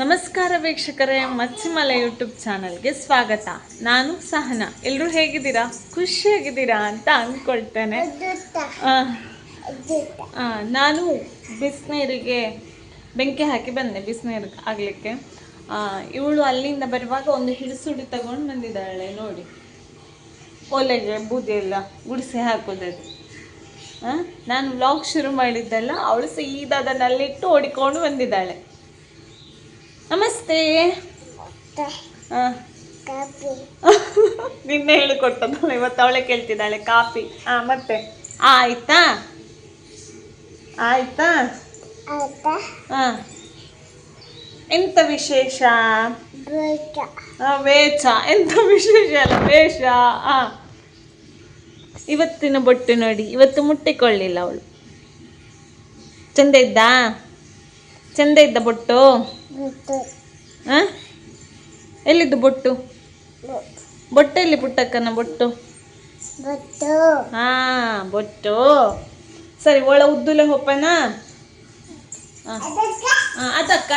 ನಮಸ್ಕಾರ ವೀಕ್ಷಕರೇ, ಮಚ್ಚಿಮಲೆ ಯೂಟ್ಯೂಬ್ ಚಾನಲ್ಗೆ ಸ್ವಾಗತ. ನಾನು ಸಹನಾ. ಎಲ್ಲರೂ ಹೇಗಿದ್ದೀರಾ? ಖುಷಿಯಾಗಿದ್ದೀರಾ ಅಂತ ಅಂದ್ಕೊಳ್ತೇನೆ. ನಾನು ಬಿಸಿನೀರಿಗೆ ಬೆಂಕಿ ಹಾಕಿ ಬಂದೆ, ಬಿಸಿನೀರು ಆಗಲಿಕ್ಕೆ. ಇವಳು ಅಲ್ಲಿಂದ ಬರುವಾಗ ಒಂದು ಹಿಡಿಸುಡಿ ತಗೊಂಡು ಬಂದಿದ್ದಾಳೆ, ನೋಡಿ. ಒಲೆಗೆ ಬೂದಿಯೆಲ್ಲ ಗುಡಿಸಿ ಹಾಕೋದದು. ನಾನು ವ್ಲಾಗ್ ಶುರು ಮಾಡಿದ್ದಲ್ಲ ಅವಳು ಸೀದಾದ ನಲ್ಲಿಟ್ಟು ಓಡಿಕೊಂಡು ಬಂದಿದ್ದಾಳೆ. ನಮಸ್ತೆ. ಆ. ನಿನ್ನೆ ಹೇಳಿಕೊಟ್ಟದಲ್ಲ ಇವತ್ತು ಅವಳೆ ಕೇಳ್ತಿದ್ದಾಳೆ ಕಾಫಿ. ಹಾ ಮತ್ತೆ? ಆಯ್ತಾ? ಆಯ್ತಾ? ಹಾಂ. ಎಂತ ವಿಶೇಷ? ಆ, ವೇಷ. ಎಂತ ವಿಶೇಷ ಅಲ್ಲ ವೇಷ. ಆ. ಇವತ್ತಿನ ಬೊಟ್ಟು ನೋಡಿ ಇವತ್ತು ಮುಟ್ಟಿಕೊಳ್ಳಿಲ್ಲ ಅವಳು. ಚಂದ ಇದ್ದ? ಚಂದ ಇದ್ದ ಬೊಟ್ಟು? ಆ? ಎಲ್ಲಿದ್ದು ಬೊಟ್ಟು? ಬೊಟ್ಟು ಎಲ್ಲಿ ಪುಟ್ಟಕ್ಕನ ಬೊಟ್ಟು? ಹಾ ಬೊಟ್ಟು. ಸರಿ ಒಳ ಉದ್ದುಲೆ ಹೊಪ್ಪನ ಅದಕ್ಕ.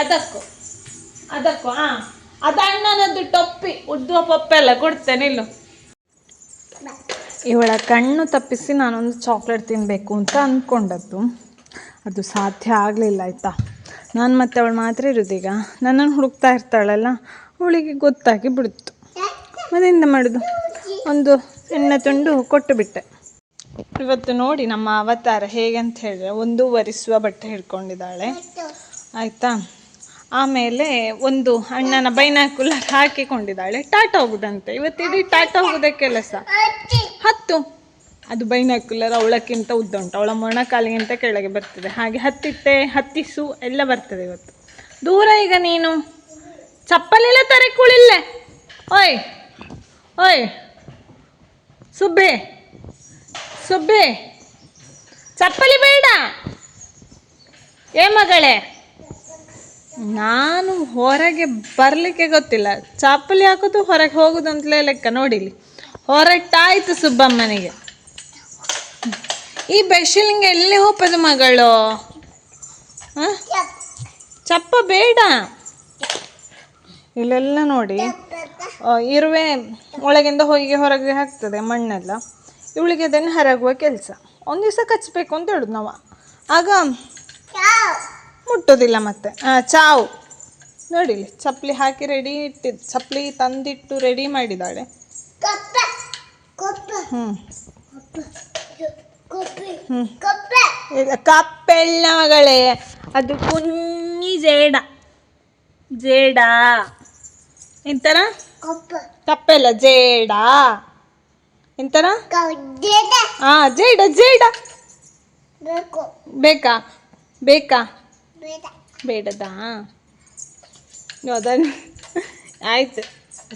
ಅದಕ್ಕು ಅದಕ್ಕು. ಹಾ ಅದ ಅಣ್ಣನದ್ದು ಟೊಪ್ಪಿ. ಉದ್ದುವ ಪೊಪ್ಪೆಲ್ಲ ಕೊಡ್ತೇನೆ ಇಲ್ಲು ಇವಳ ಕಣ್ಣು ತಪ್ಪಿಸಿ ನಾನೊಂದು ಚಾಕ್ಲೇಟ್ ತಿನ್ನಬೇಕು ಅಂತ ಅಂದ್ಕೊಂಡದ್ದು ಅದು ಸಾಧ್ಯ ಆಗಲಿಲ್ಲ ಆಯಿತಾ? ನಾನು ಮತ್ತೆ ಅವಳು ಮಾತ್ರ ಇರೋದೀಗ ನನ್ನನ್ನು ಹುಡುಕ್ತಾ ಇರ್ತಾಳಲ್ಲ, ಅವಳಿಗೆ ಗೊತ್ತಾಗಿ ಬಿಡ್ತು ಮನೆಯಿಂದ ಮಾಡೋದು, ಒಂದು ಎಣ್ಣೆ ತುಂಡು ಕೊಟ್ಟು ಬಿಟ್ಟೆ. ಇವತ್ತು ನೋಡಿ ನಮ್ಮ ಅವತಾರ ಹೇಗೆ ಅಂತ ಹೇಳಿದ್ರೆ ಒಂದು ಒರೆಸುವ ಬಟ್ಟೆ ಹಿಡ್ಕೊಂಡಿದ್ದಾಳೆ. ಆಯಿತಾ? ಆಮೇಲೆ ಒಂದು ಅಣ್ಣನ ಬೈನಾಕುಲರ್ ಹಾಕಿಕೊಂಡಿದ್ದಾಳೆ. ಟಾಟ ಹೋಗುದಂತೆ. ಇವತ್ತು ಇಡೀ ಟಾಟಾ ಹೋಗುದೇ ಕೆಲಸ ಹತ್ತು. ಅದು ಬೈನಾಕುಲರ್ ಅವಳಕ್ಕಿಂತ ಉದ್ದ ಉಂಟು. ಅವಳ ಮೊಣಕಾಲಿಗಿಂತ ಕೆಳಗೆ ಬರ್ತದೆ. ಹಾಗೆ ಹತ್ತಿತ್ತೆ, ಹತ್ತಿಸು ಎಲ್ಲ ಬರ್ತದೆ ಇವತ್ತು. ದೂರ ಈಗ ನೀನು. ಚಪ್ಪಲಿಲ್ಲ ತರಕುಳಿಲ್ಲೆ ಓಯ್ ಓಯ್. ಸುಬ್ಬೆ ಸುಬ್ಬೆ. ಚಪ್ಪಲಿ ಬೇಡ. ಏ ಮಗಳೇ. ನಾನು ಹೊರಗೆ ಬರಲಿಕ್ಕೆ ಗೊತ್ತಿಲ್ಲ. ಚಪ್ಪಲಿ ಹಾಕೋದು ಹೊರಗೆ ಹೋಗೋದು ಅಂತಲೇ ಲೆಕ್ಕ ನೋಡಿಲಿ. ಹೊರಟಾಯಿತು ಸುಬ್ಬಮ್ಮನಿಗೆ. ಈ ಬೆಶಿಲಿಂಗ್ ಎಲ್ಲಿ ಹೋಪದು ಮಗಳು? ಚಪ್ಪ ಬೇಡ. ಇಲ್ಲೆಲ್ಲ ನೋಡಿ. ಇರುವೆ ಒಳಗಿಂದ ಹೋಗಿ ಹೊರಗೆ ಹಾಕ್ತದೆ ಮಣ್ಣೆಲ್ಲ. ಇವಳಿಗೆ ಅದನ್ನು ಹರಗುವ ಕೆಲಸ. ಒಂದು ದಿವಸ ಕಚ್ಚಬೇಕು ಅಂತ ಹೇಳುದು ನಾವು. ಆಗ ಮುಟ್ಟೋದಿಲ್ಲ ಮತ್ತೆ. ಚಾವು. ನೋಡಿಲಿ ಚಪ್ಪಲಿ ಹಾಕಿ ರೆಡಿ ಇಟ್ಟಿದ್ದು ಚಪ್ಪಲಿ ತಂದಿಟ್ಟು ರೆಡಿ ಮಾಡಿದ್ದಾಳೆ. ಹ್ಞೂ ಕಪ್ಪೆಳ್ಳ ಮಗಳೇ ಅದು ಕುಂಜಿ ಜೇಡ. ಜೇಡ. ಎಂತರ? ಕಪ್ಪೆಲ್ಲ ಜೇಡ. ಎಂತರ? ಹಾ ಜೇಡ. ಜೇಡ ಬೇಕಾ. ಬೇಕಾ? ಬೇಡದಾ? ಅದನ್ನು ಆಯ್ತು.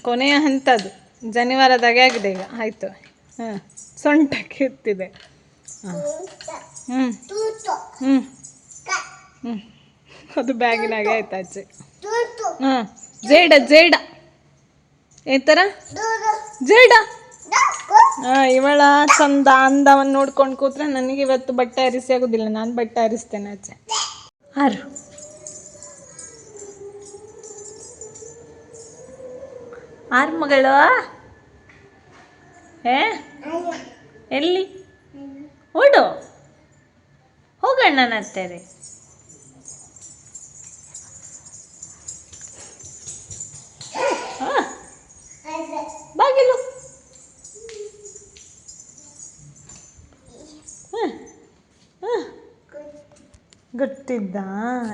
ಕೊನೆಯ ಹಂತದು. ಜನಿವಾರದಾಗೆ ಆಗಿದೆ ಈಗ. ಆಯಿತು. ಹಾಂ ಸೊಂಟಕ್ಕೆ ಎತ್ತಿದೆ ಹ್ಞೂ ಹ್ಞೂ ಹ್ಞೂ ಅದು ಬ್ಯಾಗಿನಾಗೆ ಆಯ್ತು ಆಚೆ. ಹಾಂ ಜೇಡ ಜೇಡ. ಏತರ ಜೇಡ. ಇವಳ ಚಂದ ಅಂದವನ್ನು ನೋಡ್ಕೊಂಡು ಕೂತ್ರೆ ನನಗೆ ಇವತ್ತು ಬಟ್ಟೆ ಅರಿಸಿ ಆಗೋದಿಲ್ಲ. ನಾನು ಬಟ್ಟೆ ಹರಿಸ್ತೇನೆ ಆಚೆ. ಆರು. ಆರು ಮಗಳು? ಏ ಎಲ್ಲಿ? ಓಡು ಹೋಗೋಣ ನತ್ತೇರಿ ಬಾಗಿಲು ಹ, ಹ. ಗೊತ್ತಿದ್ದ?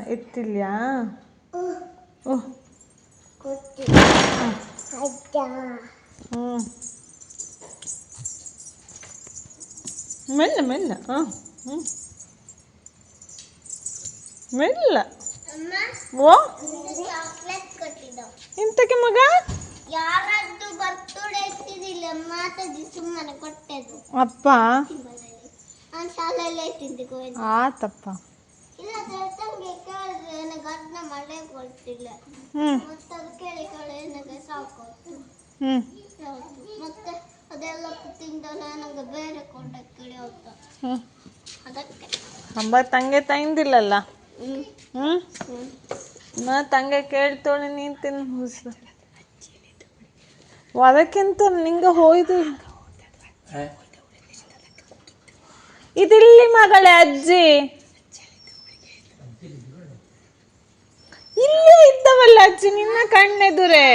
ಎತ್ತಿಲ್ಯಾ? ಓಹ್ ಹ್ಞೂ ಮೆಲ್ಲ ಮೆಲ್ಲ. ಹಾಂ ಹ್ಞೂ ಮೆಲ್ಲ. ಓ? ಇಂತಕ್ಕೆ ಮಗ? ಯಾರದ್ದು ಬರ್ತಡೇ ಇಟ್ಟಿದಿಲ್ಲ ಮಾತಾಡಿ ಸುಮ್ಮನೆ ಕೊಟ್ಟೆದು ಅಪ್ಪ. ನಾನು ಶಾಲೆಯಲ್ಲೇ ಗೋವಿಂದ. ಆತಪ್ಪ. ಇಲ್ಲ ತಂಗೆ ಕೇಳಿದ್ರೆ ನನಗೆ ಅದನ್ನ ಮಳೆ ಕೊಡ್ತಿಲ್ಲ. ಹ್ಞೂ ಮತ್ತೆ ಅದು ಕೇಳಿ ಕೇಳಿ ನನಗೆ ಸಾಕು. ಹ್ಞೂ ಮತ್ತೆ ಹ್ಞೂ ಹಂಬ ತಂಗೆ ತಂದಿಲ್ಲಲ್ಲ? ಹ್ಮ್? ಹ್ಞೂ ಹ್ಮ್ ನಾ ತಂಗ ಕೇಳ್ತೋಳೆ ನೀನು ತಿನ್ನು ಮುಗಿಸು ಅದಕ್ಕಿಂತ ನಿಂಗೆ ಹೋಯ್ದು ಇದಿಲ್ಲಿ ಮಗಳೇ ಅಜ್ಜಿ. ಇಲ್ಲೇ ಇದ್ದವಲ್ಲ ಅಜ್ಜಿ ನಿನ್ನ ಕಣ್ಣೆದುರೇ.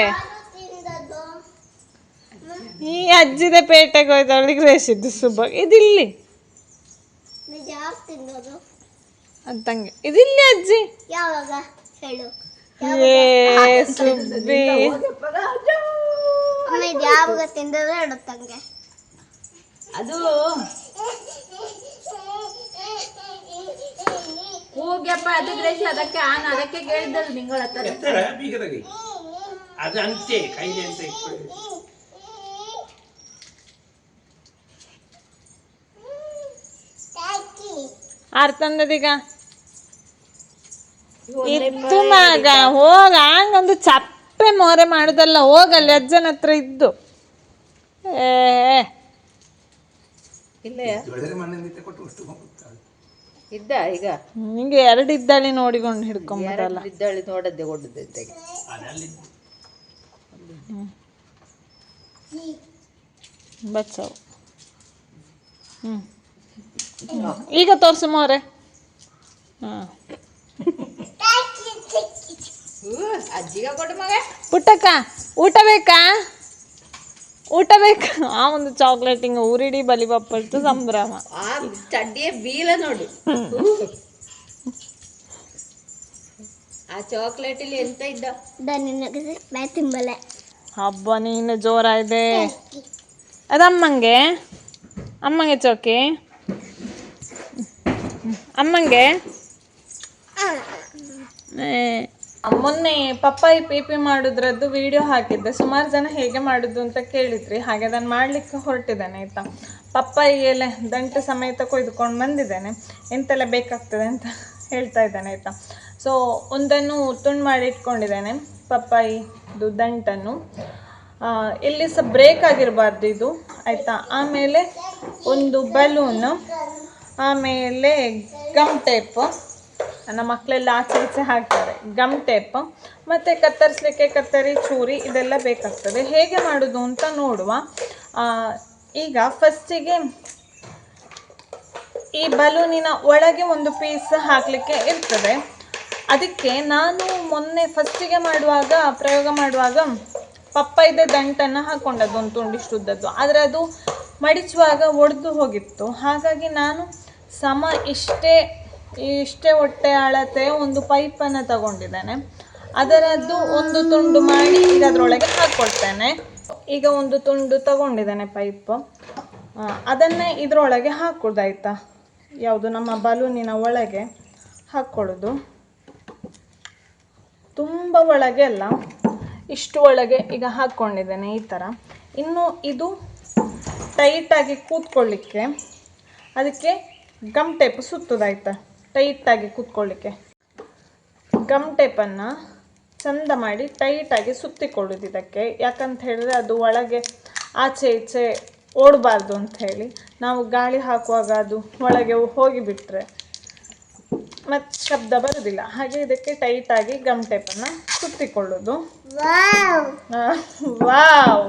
ಈ ಅಜ್ಜಿದ ಪೇಟೆಗೆ ಹೋಯ್ತವಳಿಗೆ ರೇಸಿದ್ದು ಸುಬ್ಬ ಇದಿಲ್ಲಿ. ಅಂತಂಗೆ ಇದಿಲ್ಲಿ ಅಜ್ಜಿ. ಯಾವಾಗ? ಹೇಳು. ಏ ಸುಬ್ಬಿ. ಯಾವಾಗ ಅದು ಹೋಗ್ಯಪ್ಪ ಅದು ಗ್ರೇಸಿ ಅದಕ್ಕೆ ಆನ ಅದಕ್ಕೆ ಕೇಳಿದ್ದಲ್ಲ ನಿಂಗಳ ಹತ್ರ. ಬೀಗದಾಗೆ. ಅದು ಅಂತೆ ಕೈಲಿ ಅಂತ ತಂದದೀಗ? ಇತ್ತು ಮಗ ಹೋಗ ಹಂಗೊಂದು ಚಪ್ಪೆ ಮೋರೆ ಮಾಡುದಲ್ಲ ಹೋಗಲ್ಲ ಅಜ್ಜನ ಹತ್ರ ಇದ್ದು. ಏ ಇದ್ದ ಈಗ? ನಿಂಗೆ ಎರಡು ಇದ್ದಾಳಿ ನೋಡಿಕೊಂಡು ಹಿಡ್ಕೊಂಬರಲ್ಲ ಇದ್ದಾಳಿ ನೋಡದ್ದೆ ಕೊಡದ್ದೆ ಬಚ್ಚವು. ಹ್ಞೂ ಈಗ ತೋರ್ಸು ಮೋರೆ ಹಾಂ. ಪುಟ್ಟಕ್ಕ ಊಟ ಬೇಕಾ? ಊಟ ಬೇಕಾ? ಆ ಒಂದು ಚಾಕ್ಲೇಟ್ ಹಿಂಗ ಊರಿಡಿ ಬಲಿ ಬಪ್ಪಳ್ತು ಸಂಭ್ರಮ. ಚಡ್ಡಿಯ ಬೀಲ ನೋಡು ಆ ಚಾಕ್ಲೇಟ್ ಇಲ್ಲಿ ಎಂತ ಇದ್ದ? ತಿಂಬಲೆ ಹಬ್ಬ ನೀನು ಜೋರ ಇದೆ ಅದಮ್ಮಂಗೆ ಅಮ್ಮಂಗೆ ಚೌಕಿ? ಅಮ್ಮಂಗೆ? ಮೊನ್ನೆ ಪಪ್ಪಾಯಿ ಪಿ ಮಾಡುದ್ರದ್ದು ವಿಡಿಯೋ ಹಾಕಿದ್ದೆ. ಸುಮಾರು ಜನ ಹೇಗೆ ಮಾಡುದು ಅಂತ ಕೇಳಿದ್ರಿ. ಹಾಗೆ ಅದನ್ನು ಮಾಡಲಿಕ್ಕೆ ಹೊರಟಿದ್ದೇನೆ ಆಯಿತಾ? ಪಪ್ಪಾಯಿ ಎಲೆ ದಂಟು ಸಮೇತ ಕೊಯ್ದುಕೊಂಡು ಬಂದಿದ್ದೇನೆ. ಎಂತೆಲ್ಲ ಬೇಕಾಗ್ತದೆ ಅಂತ ಹೇಳ್ತಾ ಇದ್ದೇನೆ ಆಯಿತಾ? ಸೊ ಒಂದನ್ನು ತುಂಡು ಮಾಡಿ ಇಟ್ಕೊಂಡಿದ್ದೇನೆ ಪಪ್ಪಾಯಿದು ದಂಟನ್ನು. ಇಲ್ಲಿ ಸಹ ಬ್ರೇಕ್ ಆಗಿರಬಾರ್ದು ಇದು ಆಯಿತಾ? ಆಮೇಲೆ ಒಂದು ಬಲೂನ್ ಆಮೇಲೆ ಗಮ್ ಟೇಪ್ ನಮ್ಮ ಮಕ್ಕಳೆಲ್ಲ ಆಚೆ ಈಚೆ ಹಾಕ್ತಾರೆ. ಗಮ್ ಟೇಪ್ ಮತ್ತು ಕತ್ತರಿಸ್ಲಿಕ್ಕೆ ಕತ್ತರಿ, ಚೂರಿ ಇದೆಲ್ಲ ಬೇಕಾಗ್ತದೆ. ಹೇಗೆ ಮಾಡೋದು ಅಂತ ನೋಡುವ. ಈಗ ಫಸ್ಟಿಗೆ ಈ ಬಲೂನಿನ ಒಳಗೆ ಒಂದು ಪೀಸ್ ಹಾಕಲಿಕ್ಕೆ ಇರ್ತದೆ. ಅದಕ್ಕೆ ನಾನು ಮೊನ್ನೆ ಫಸ್ಟಿಗೆ ಮಾಡುವಾಗ, ಪ್ರಯೋಗ ಮಾಡುವಾಗ ಪಪ್ಪಾಯಿದ ದಂಟನ್ನು ಹಾಕೊಂಡದ್ದು ಒಂದು ತುಂಡಿಷ್ಟು ಉದ್ದದ್ದು ಆದರೆ ಅದು ಮಡಿಚುವಾಗ ಒಡೆದು ಹೋಗಿತ್ತು. ಹಾಗಾಗಿ ನಾನು ಸಮ ಇಷ್ಟೇ ಇಷ್ಟೇ ಹೊಟ್ಟೆ ಅಳತೆ ಒಂದು ಪೈಪನ್ನು ತಗೊಂಡಿದ್ದೇನೆ. ಅದರದ್ದು ಒಂದು ತುಂಡು ಮಾಡಿ ಈಗ ಅದರೊಳಗೆ ಹಾಕ್ಕೊಳ್ತೇನೆ ಈಗ ಒಂದು ತುಂಡು ತಗೊಂಡಿದ್ದೇನೆ ಪೈಪ್. ಅದನ್ನೇ ಇದರೊಳಗೆ ಹಾಕೋದಾಯ್ತಾ ಯಾವುದು? ನಮ್ಮ ಬಲೂನಿನ ಒಳಗೆ ಹಾಕ್ಕೊಳ್ಳೋದು ತುಂಬ ಒಳಗೆ ಅಲ್ಲ ಇಷ್ಟು ಒಳಗೆ ಈಗ ಹಾಕ್ಕೊಂಡಿದ್ದೇನೆ ಈ ಥರ ಇನ್ನು ಇದು ಟೈಟಾಗಿ ಕೂತ್ಕೊಳ್ಳಿಕ್ಕೆ, ಅದಕ್ಕೆ ಗಮ್ ಟೇಪ್ ಸುತ್ತೋದಾಯ್ತಾ? ಟೈಟಾಗಿ ಕೂತ್ಕೊಳ್ಳಿಕ್ಕೆ. ಗಮ್ ಟೇಪನ್ನು ಚಂದ ಮಾಡಿ ಟೈಟಾಗಿ ಸುತ್ತಿಕೊಳ್ಳೋದು ಇದಕ್ಕೆ. ಯಾಕಂತ ಹೇಳಿದ್ರೆ ಅದು ಒಳಗೆ ಆಚೆ ಈಚೆ ಓಡಬಾರ್ದು ಅಂತ ಹೇಳಿ ನಾವು ಗಾಳಿ ಹಾಕುವಾಗ ಅದು ಒಳಗೆ ಹೋಗಿಬಿಟ್ರೆ ಮತ್ತು ಶಬ್ದ ಬರೋದಿಲ್ಲ. ಹಾಗೆ ಇದಕ್ಕೆ ಟೈಟಾಗಿ ಗಮ್ ಟೈಪನ್ನು ಸುತ್ತಿಕೊಳ್ಳೋದು. ವಾವ್.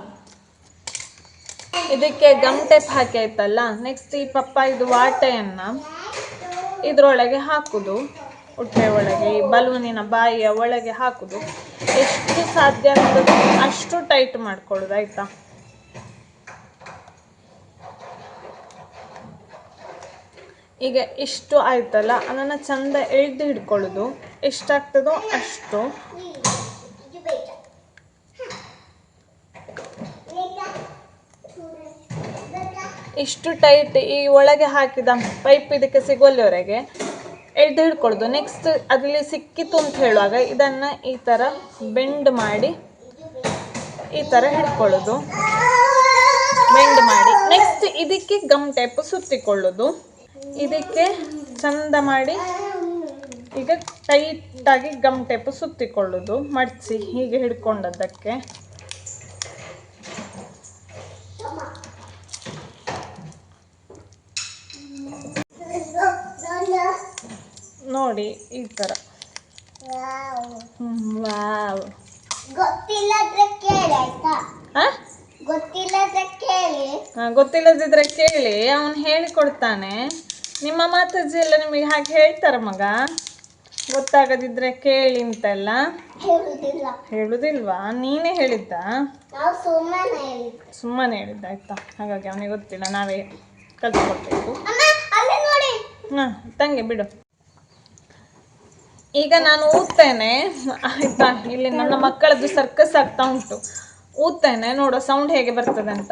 ಇದಕ್ಕೆ ಗಮ್ ಟೈಪ್ ಹಾಕಿ ಆಯ್ತಲ್ಲ? ನೆಕ್ಸ್ಟ್ ಈ ಪಪ್ಪ ಇದು ವಾಟೆಯನ್ನು ಇದರೊಳಗೆ ಹಾಕುದು. ಹೊಟ್ಟೆ ಒಳಗೆ ಈ ಬಲೂನಿನ ಬಾಯಿಯ ಒಳಗೆ ಹಾಕುದು. ಎಷ್ಟು ಸಾಧ್ಯ ಆಗ್ತದೆ ಅಷ್ಟು ಟೈಟ್ ಮಾಡ್ಕೊಳ್ಳೋದು ಆಯ್ತಾ? ಈಗ ಇಷ್ಟು ಆಯ್ತಲ್ಲ, ಅದನ್ನು ಚಂದ ಎಳ್ದು ಹಿಡ್ಕೊಳ್ಳೋದು. ಎಷ್ಟಾಗ್ತದೋ ಅಷ್ಟು. ಇಷ್ಟು ಟೈಟ್ ಈ ಒಳಗೆ ಹಾಕಿದ ಪೈಪ್ ಇದಕ್ಕೆ ಸಿಗೋಲ್ಲಿವರೆಗೆ ಎಳ್ದು ಹಿಡ್ಕೊಳ್ಳೋದು. ನೆಕ್ಸ್ಟ್ ಅದರಲ್ಲಿ ಸಿಕ್ಕಿತು ಅಂತ ಹೇಳುವಾಗ ಇದನ್ನು ಈ ಥರ ಬೆಂಡ್ ಮಾಡಿ ಈ ಥರ ಹಿಡ್ಕೊಳ್ಳೋದು. ಬೆಂಡ್ ಮಾಡಿ. ನೆಕ್ಸ್ಟ್ ಇದಕ್ಕೆ ಗಮ್ ಟೈಪ್ ಸುತ್ತಿಕೊಳ್ಳೋದು. ಇದಕ್ಕೆ ಚಂದ ಮಾಡಿ ಈಗ ಟೈಟಾಗಿ ಗಮ್ ಟೇಪ್ ಸುತ್ತಿಕೊಳ್ಳೋದು ಮಡಚಿ ಹೀಗೆ ಹಿಡ್ಕೊಂಡದ್ದಕ್ಕೆ. ನೋಡಿ ಈ ಥರ ವಾವ್. ಗೊತ್ತಿಲ್ಲದ್ರೆ ಕೇಳಿ ಆಯ್ತಾ? ಹಾಂ ಗೊತ್ತಿಲ್ಲದ್ರೆ ಕೇಳಿ. ಗೊತ್ತಿಲ್ಲದಿದ್ರೆ ಕೇಳಿ ಅವನು ಹೇಳಿಕೊಡ್ತಾನೆ. ನಿಮ್ಮ ಮಾತಾಜಿ ಎಲ್ಲ ನಿಮಗೆ ಹಾಗೆ ಹೇಳ್ತಾರ ಮಗ? ಗೊತ್ತಾಗದಿದ್ರೆ ಕೇಳಿ ಅಂತೆಲ್ಲ? ಹೇಳುದಿಲ್ಲ. ಹೇಳುದಿಲ್ವಾ? ನೀನೇ ಹೇಳಿದ್ದ? ಸುಮ್ಮನೆ ಹೇಳಿದ್ದು ಆಯ್ತಾ? ಹಾಗಾಗಿ ಅವನಿಗೆ ಗೊತ್ತಿಲ್ಲ ನಾವೇ ಕಲ್ತ್ಕೊಳ್ಬೇಕು. ಹಾಂ ತಂಗೆ ಬಿಡು. ಈಗ ನಾನು ಊದ್ತೇನೆ ಆಯ್ತಾ? ಇಲ್ಲಿ ನನ್ನ ಮಕ್ಕಳದ್ದು ಸರ್ಕಸ್ ಆಗ್ತಾ ಉಂಟು. ಊದ್ತೇನೆ ನೋಡೋ ಸೌಂಡ್ ಹೇಗೆ ಬರ್ತದೆ ಅಂತ?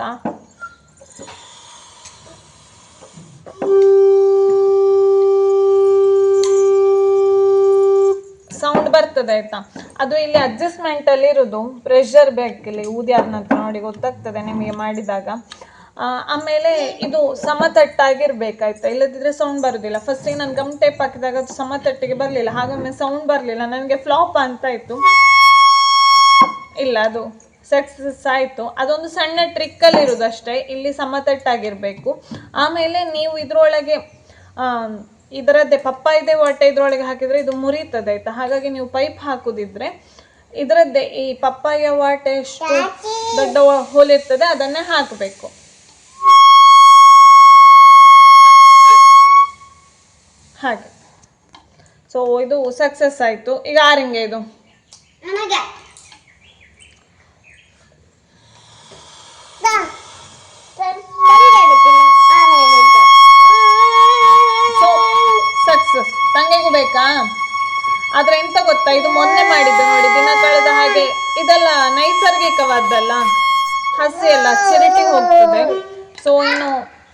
ಸೌಂಡ್ ಆಯ್ತಾ? ಅದು ಇಲ್ಲಿ ಅಡ್ಜಸ್ಟ್ಮೆಂಟ್ ಅಲ್ಲಿ ಇರೋದು. ಪ್ರೆಷರ್ ಬೇಕು ಊದಿ ಆದ ನಂತರ ನೋಡಿ ಗೊತ್ತಾಗ್ತದೆ ನಿಮಗೆ ಮಾಡಿದಾಗ. ಆಮೇಲೆ ಇದು ಸಮತಟ್ಟಾಗಿರ್ಬೇಕಾಯ್ತಾ? ಇಲ್ಲದಿದ್ರೆ ಸೌಂಡ್ ಬರುದಿಲ್ಲ. ಫಸ್ಟಿಗೆ ನಾನು ಗಮ್ ಟೇಪ್ ಹಾಕಿದಾಗ ಅದು ಸಮತಟ್ಟಿಗೆ ಬರಲಿಲ್ಲ. ಹಾಗೊಮ್ಮೆ ಸೌಂಡ್ ಬರಲಿಲ್ಲ. ನನಗೆ ಫ್ಲಾಪ್ ಅಂತ ಇತ್ತು ಇಲ್ಲ, ಅದು ಸಕ್ಸಸ್ ಆಯಿತು. ಅದೊಂದು ಸಣ್ಣ ಟ್ರಿಕ್ಕಲ್ಲಿ ಇರೋದು ಅಷ್ಟೇ. ಇಲ್ಲಿ ಸಮತಟ್ಟಾಗಿರಬೇಕು. ಆಮೇಲೆ ನೀವು ಇದರೊಳಗೆ ಇದರದ್ದೇ ಪಪ್ಪಾಯಿದೆ ಹೊಟ್ಟೆ ಇದ್ರೊಳಗೆ ಹಾಕಿದರೆ ಇದು ಮುರಿತದೆ ಆಯ್ತಾ? ಹಾಗಾಗಿ ನೀವು ಪೈಪ್ ಹಾಕುದಿದ್ರೆ ಇದರದ್ದೇ ಈ ಪಪ್ಪಾಯ ವಾಟೆ ಎಷ್ಟು ದೊಡ್ಡ ಹೋಲ್ ಇರ್ತದೆ ಅದನ್ನೇ ಹಾಕಬೇಕು. ಹಾಗೆ. ಸೊ ಇದು ಸಕ್ಸಸ್ ಆಯಿತು. ಈಗ ಆರಿಂಗೆ ಇದು ನನಗೆ ಬಾ. ಸರ್, ತಂದೆ ಹೇಳಿದ್ದಿಲ್ಲ, ಆರು ಹೇಳಿದ್ದು. ಸೊ ಸಕ್ಸಸ್ ತಂಗೆಗೂ ಬೇಕಾ ಆದ್ರೆ ಎಂತ ಗೊತ್ತಾ? ಇದು ಮೊನ್ನೆ ಮಾಡಿದ್ದು ನೋಡಿ, ದಿನ ಕಳೆದ ಹಾಗೆ. ಇದೆಲ್ಲ ನೈಸರ್ಗಿಕವಾದ್ದಲ್ಲ. ಹಸಿ ಎಲ್ಲ ಚಿರಟಿ ಹೋಗ್ತದೆ. ಸೊ ಇನ್ನು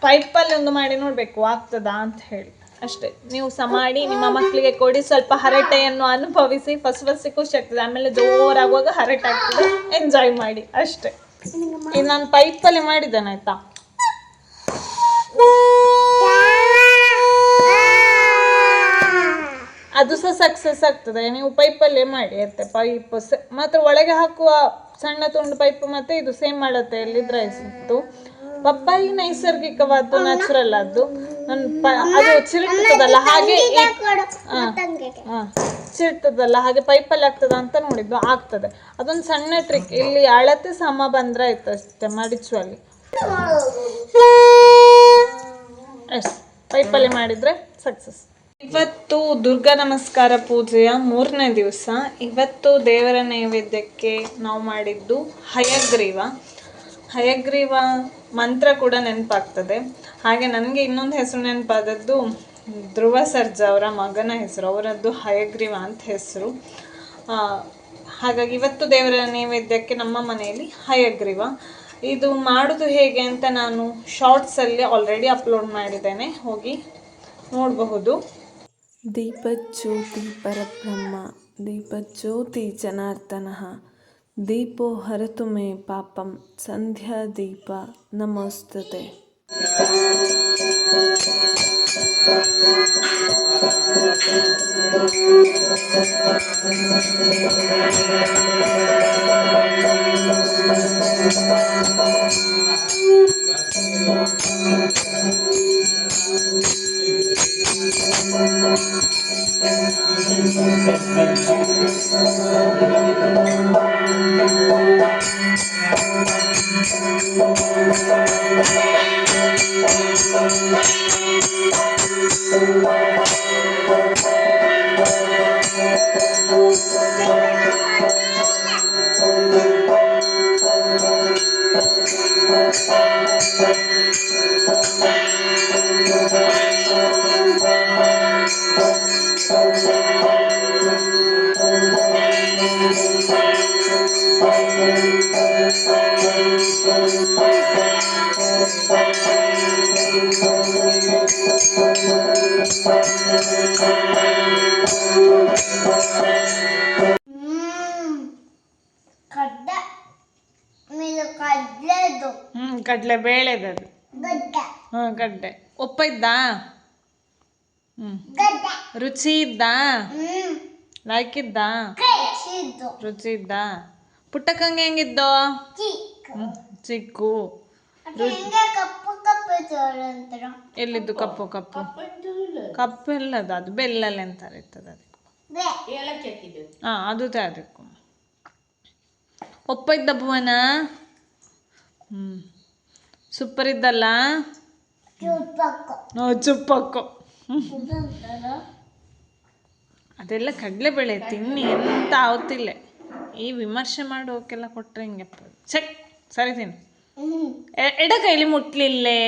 ಪೈಪಲ್ಲಿ ಒಂದು ಮಾಡಿ ನೋಡ್ಬೇಕು, ಆಗ್ತದಾ ಅಂತ ಹೇಳಿ. ಅಷ್ಟೇ. ನೀವು ಸಹ ಮಾಡಿ, ನಿಮ್ಮ ಮಕ್ಕಳಿಗೆ ಕೊಡಿ, ಸ್ವಲ್ಪ ಹರಟೆಯನ್ನು ಅನುಭವಿಸಿ ಫಸ್ಟ್ ಫಸ್ಟ್ ಖುಷಿ ಆಗ್ತದೆ ಆಮೇಲೆ ಜೋರಾಗುವಾಗ ಹರಟೆ ಆಗ್ತದೆ ಎಂಜಾಯ್ ಮಾಡಿ. ಅಷ್ಟೇ. ಇದು ನಾನು ಪೈಪಲ್ಲಿ ಮಾಡಿದ್ದೇನೆ ಆಯ್ತಾ ಅದು ಸಹ ಸಕ್ಸಸ್ ಆಗ್ತದೆ. ನೀವು ಪೈಪಲ್ಲೇ ಮಾಡಿ ಅಂತೆ. ಪೈಪ್ ಮಾತ್ರ ಒಳಗೆ ಹಾಕುವ ಸಣ್ಣ ತುಂಡು ಪೈಪ್ ಮತ್ತೆ ಇದು ಸೇಮ್ ಮಾಡುತ್ತೆ ಎಲ್ಲಿದ್ರೆ ಇತ್ತು ಪಪ್ಪಾಯಿ ನೈಸರ್ಗಿಕವಾದ್ದು ನ್ಯಾಚುರಲ್ ಅದು ನನ್ನ ಪ- ಅದು ಚಿರುಟ್ತದಲ್ಲ ಹಾಗೆ ಚಿರ್ತದಲ್ಲ ಹಾಗೆ ಪೈಪಲ್ಲಿ ಆಗ್ತದ ಅಂತ ನೋಡಿದ್ದು ಆಗ್ತದೆ. ಅದೊಂದು ಸಣ್ಣ ಟ್ರಿಕ್ ಇಲ್ಲಿ ಅಳತೆ ಸಮ ಬಂದ್ರೆ ಆಯ್ತು ಅಷ್ಟೇ ಮಡಿಚುವಲ್ಲಿ. ಎಸ್ ಪೈಪಲ್ಲಿ ಮಾಡಿದ್ರೆ ಸಕ್ಸಸ್ ಇವತ್ತು ದುರ್ಗಾ ನಮಸ್ಕಾರ ಪೂಜೆಯ ಮೂರನೇ ದಿವಸ. ಇವತ್ತು ದೇವರ ನೈವೇದ್ಯಕ್ಕೆ ನಾವು ಮಾಡಿದ್ದು ಹಯಗ್ರೀವ. ಹಯಗ್ರೀವ ಮಂತ್ರ ಕೂಡ ನೆನಪಾಗ್ತದೆ. ಹಾಗೆ ನನಗೆ ಇನ್ನೊಂದು ಹೆಸರು ನೆನಪಾದದ್ದು ಧ್ರುವ ಸರ್ಜ ಅವರ ಮಗನ ಹೆಸರು, ಅವರದ್ದು ಹಯಗ್ರೀವ ಅಂತ ಹೆಸರು. ಹಾಗಾಗಿ ಇವತ್ತು ದೇವರ ನೈವೇದ್ಯಕ್ಕೆ ನಮ್ಮ ಮನೆಯಲ್ಲಿ ಹಯಗ್ರೀವ. ಇದು ಮಾಡೋದು ಹೇಗೆ ಅಂತ ನಾನು ಶಾರ್ಟ್ಸಲ್ಲಿ ಆಲ್ರೆಡಿ ಅಪ್ಲೋಡ್ ಮಾಡಿದ್ದೇನೆ. ಹೋಗಿ ನೋಡಬಹುದು. दीपज्योति परब्रह्म दीपज्योतिजनार्दनः दीपो हरतु मे पापं सन्ध्यादीप नमोऽस्तु ते ನಮೋಸ್ತುತೆ ಹ್ಮ್ ಕಡಲೆ ಬೇಳೆದದು. ಗಡ್ಡ. ಹ್ಞೂ ಗಡ್ಡೆ. ಉಪ್ಪ ಇದ್ದಾ? ಹ್ಞೂ ಗಡ್ಡ. ರುಚಿ ಇದ್ದಾ? ಹ್ಮ್. ಲಾಯ್ಕ್ ಇದ್ದಾ? ಕಚ್ಚಿದ್ದು ರುಚಿ ಇದ್ದಾ? ಪುಟ್ಟಕ್ಕಂಗೆ ಹೆಂಗಿದ್ದೋ? ಚಿಕ್ಕ. ಹ್ಞೂ ಚಿಕ್ಕು. ಅದು ಕಪ್ಪು ಕಪ್ಪು ತೋರಂತರ ಎಲ್ಲಿದ್ದು ಕಪ್ಪು ಕಪ್ಪು? ಕಪ್ಪು ಇಲ್ಲದ ಅದು ಬೆಲ್ಲಲ್ಲಿ ಅಂತಾರೆ ಇರ್ತದೆ ಅದು. ಬೇ ಏಲಕ್ಕಿ ಹಾಕಿದ್ದು. ಹಾಂ ಅದು ಅದಕ್ಕೂ ಒಪ್ಪ ಇದ್ದ ಭುವನ? ಹ್ಞೂ ಸೂಪರ್ ಇದ್ದಲ್ಲ? ಚುಪ್ಪಕ್ಕು ಅದೆಲ್ಲ ಕಡಲೆಬೇಳೆ ತಿನ್ನಿ ಎಂತ ಆವತ್ತಿಲ್ಲ. ಈ ವಿಮರ್ಶೆ ಮಾಡೋಕೆಲ್ಲ ಕೊಟ್ರೆ ಹಿಂಗೆ ಚೆಕ್ ಸರಿ ತಿನ್ನು. ಎಡ ಕೈಲಿ ಮುಟ್ಲಿಲ್ಲೇ?